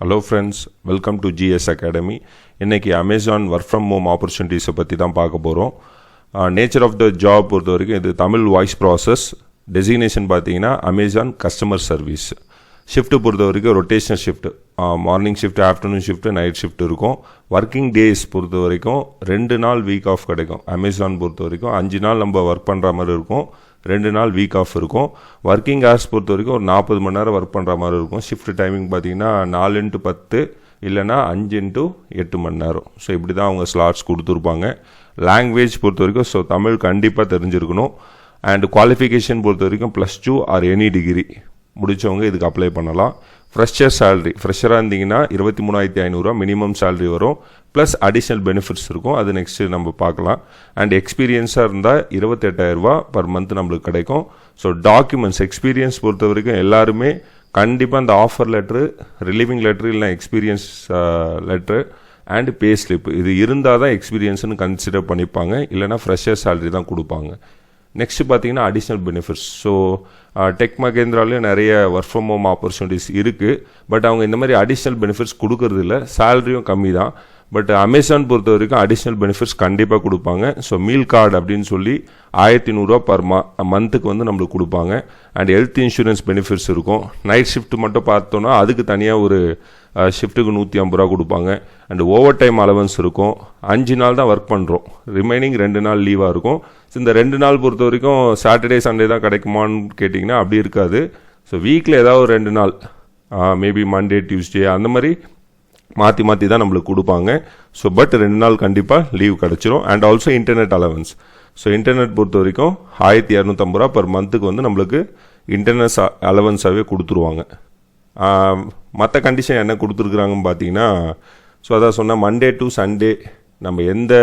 Hello friends welcome to GS academy இன்றைக்கி Amazon work from home ஆப்பர்ச்சுனிட்டிஸை பற்றி தான் பார்க்க போகிறோம் nature uh, of the job பொறுத்த வரைக்கும் இது தமிழ் வாய்ஸ் ப்ராசஸ் டெசிக்னேஷன் பார்த்தீங்கன்னா அமேசான் கஸ்டமர் சர்வீஸ் ஷிஃப்ட்டு பொறுத்த வரைக்கும் rotational shift morning shift afternoon shift night shift இருக்கும். ஒர்க்கிங் டேஸ் பொறுத்த வரைக்கும் ரெண்டு நாள் வீக் ஆஃப் கிடைக்கும். அமேசான் பொறுத்த வரைக்கும் அஞ்சு நாள் நம்ம ஒர்க் பண்ணுற மாதிரி இருக்கும். ரெண்டு நாள் வீக் ஆஃப் இருக்கும். ஒர்க்கிங் ஹார்ஸ் பொறுத்த வரைக்கும் ஒரு நாற்பது மணி நேரம் ஒர்க் பண்ணுற மாதிரி இருக்கும். ஷிஃப்ட் டைமிங் பார்த்தீங்கன்னா நாலு இன்ட்டு பத்து இல்லைனா அஞ்சு இன்ட்டு எட்டு மணி நேரம். ஸோ இப்படி தான் அவங்க ஸ்லாட்ஸ் கொடுத்துருப்பாங்க. லாங்குவேஜ் பொறுத்த வரைக்கும் ஸோ தமிழ் கண்டிப்பாக தெரிஞ்சிருக்கணும். அண்ட் குவாலிஃபிகேஷன் பொறுத்த வரைக்கும் plus two or any degree முடித்தவங்க இதுக்கு அப்ளை பண்ணலாம். ஃப்ரெஷர் சேலரி ஃப்ரெஷராக இருந்தீங்கன்னா இருபத்தி மூணாயிரத்தி ஐநூறுரூவா மினிமம் சேலரி வரும். ப்ளஸ் அடிஷ்னல் பெனிஃபிட்ஸ் இருக்கும். அது நெக்ஸ்ட்டு நம்ம பார்க்கலாம். அண்ட் எக்ஸ்பீரியன்ஸாக இருந்தால் இருபத்தெட்டாயிரரூபா பர் மந்த் நம்மளுக்கு கிடைக்கும். ஸோ டாக்குமெண்ட்ஸ் எக்ஸ்பீரியன்ஸ் பொறுத்த வரைக்கும் எல்லாருமே கண்டிப்பாக அந்த ஆஃபர் லெட்ரு ரிலீவிங் லெட்ரு இல்லை experience letter and pay slip இது இருந்தால் தான் எக்ஸ்பீரியன்ஸ்னு கன்சிடர் பண்ணிப்பாங்க. இல்லைனா ஃப்ரெஷர் சேலரி தான் கொடுப்பாங்க. நெக்ஸ்ட் பார்த்தீங்கன்னா அடிஷ்னல் பெனிஃபிட்ஸ் ஸோ டெக் மகேந்திராலையும் நிறைய ஒர்க் ஃப்ரம் ஹோம் ஆப்பர்ச்சுனிட்டிஸ் இருக்குது பட் அவங்க இந்த மாதிரி அடிஷ்னல் பெனிஃபிட்ஸ் கொடுக்கறதில்ல. சேலரியும் கம்மி தான் பட் அமேசான் பொறுத்த வரைக்கும் அடிஷ்னல் பெனிஃபிட்ஸ் கண்டிப்பாக கொடுப்பாங்க. ஸோ மீல் கார்டு அப்படின்னு சொல்லி ஆயிரத்தி நூறுரூவா பர் மா மந்த்துக்கு வந்து நம்மளுக்கு கொடுப்பாங்க. அண்ட் ஹெல்த் இன்சூரன்ஸ் பெனிஃபிட்ஸ் இருக்கும். நைட் ஷிஃப்ட் மட்டும் பார்த்தோன்னா அதுக்கு தனியாக ஒரு ஷிஃப்ட்டுக்கு நூற்றி ஐம்பது ரூபா கொடுப்பாங்க. அண்ட் ஓவர் டைம் அலவன்ஸ் இருக்கும். அஞ்சு நாள் தான் ஒர்க் பண்ணுறோம் ரிமைனிங் ரெண்டு நாள் லீவாக இருக்கும். ஸோ இந்த ரெண்டு நாள் பொறுத்த வரைக்கும் சாட்டர்டே சண்டே தான் கிடைக்குமான்னு கேட்டிங்கன்னா அப்படி இருக்காது. ஸோ வீக்கில் ஏதாவது ஒரு ரெண்டு நாள். மேபி மண்டே டியூஸ்டே அந்த மாதிரி மாற்றி மாற்றி தான் நம்மளுக்கு கொடுப்பாங்க. ஸோ பட் ரெண்டு நாள் கண்டிப்பாக லீவ் கிடச்சிரும். And also internet allowance so internet பொறுத்த வரைக்கும் ஆயிரத்தி இரநூத்தம்பது ரூபா பர் மந்த்துக்கு வந்து நம்மளுக்கு இன்டர்நெட் அலவன்ஸாகவே கொடுத்துருவாங்க. மற்ற கண்டிஷன் என்ன கொடுத்துருக்குறாங்கன்னு பார்த்தீங்கன்னா ஸோ அதான் சொன்னால் மண்டே டு சண்டே நம்ம எந்த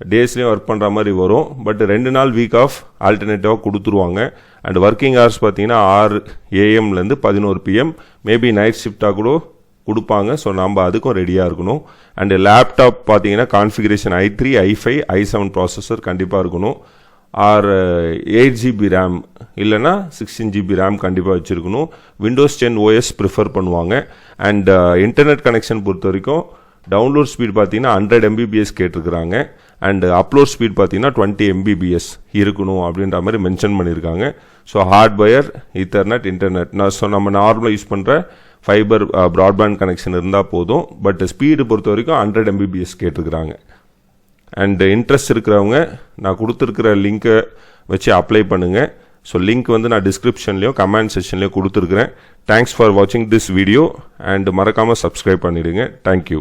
டேஸ்லேயும் ஒர்க் பண்ணுற மாதிரி வரும். பட் ரெண்டு நாள் வீக் ஆஃப் ஆல்டர்னேட்டிவாக கொடுத்துருவாங்க. அண்ட் ஒர்க்கிங் ஹவர்ஸ் பார்த்தீங்கன்னா ஆறு ஏஎம்லேருந்து பதினோரு பிஎம் மேபி நைட் ஷிஃப்டாக கூட கொடுப்பாங்க. ஸோ நம்ம அதுக்கும் ரெடியாக இருக்கணும். அண்டு லேப்டாப் பார்த்தீங்கன்னா configuration I three I five I seven processor கண்டிப்பாக இருக்கணும். ஆர் எயிட் ஜிபி ரேம் இல்லைனா சிக்ஸ்டீன் ஜிபி ரேம் கண்டிப்பாக வச்சுருக்கணும். விண்டோஸ் டென் ஓஎஸ் ப்ரிஃபர் பண்ணுவாங்க. அண்ட் இன்டர்நெட் கனெக்ஷன் பொறுத்த வரைக்கும் டவுன்லோட் ஸ்பீட் பார்த்தீங்கன்னா ஹண்ட்ரட் எம்பிபிஎஸ் கேட்டிருக்கிறாங்க. அண்ட் அப்லோட் ஸ்பீட் பார்த்தீங்கன்னா டுவெண்ட்டி எம்பிபிஎஸ் இருக்கணும் அப்படின்ற மாதிரி மென்ஷன் பண்ணியிருக்காங்க. ஸோ ஹார்ட்வயர் இத்தர்நெட் இன்டர்நெட் நான் ஸோ நம்ம நார்மலாக யூஸ் பண்ணுற ஃபைபர் ப்ராட்பேண்ட் கனெக்ஷன் இருந்தால் போதும். பட் ஸ்பீடு பொறுத்த வரைக்கும் ஹண்ட்ரட் எம்பிபிஎஸ் கேட்டிருக்கிறாங்க. அண்ட் இன்ட்ரெஸ்ட் இருக்கிறவங்க நான் கொடுத்துருக்கிற லிங்க்கை வச்சு அப்ளை பண்ணுங்கள் ஸோ லிங்க் வந்து நான் டிஸ்கிரிப்ஷன்லேயும் கமெண்ட் செக்ஷன்லேயும் கொடுத்துருக்குறேன். தேங்க்ஸ் ஃபார் வாட்சிங் திஸ் வீடியோ அண்ட் மறக்காமல் சப்ஸ்கிரைப் பண்ணிவிடுங்க தேங்க்யூ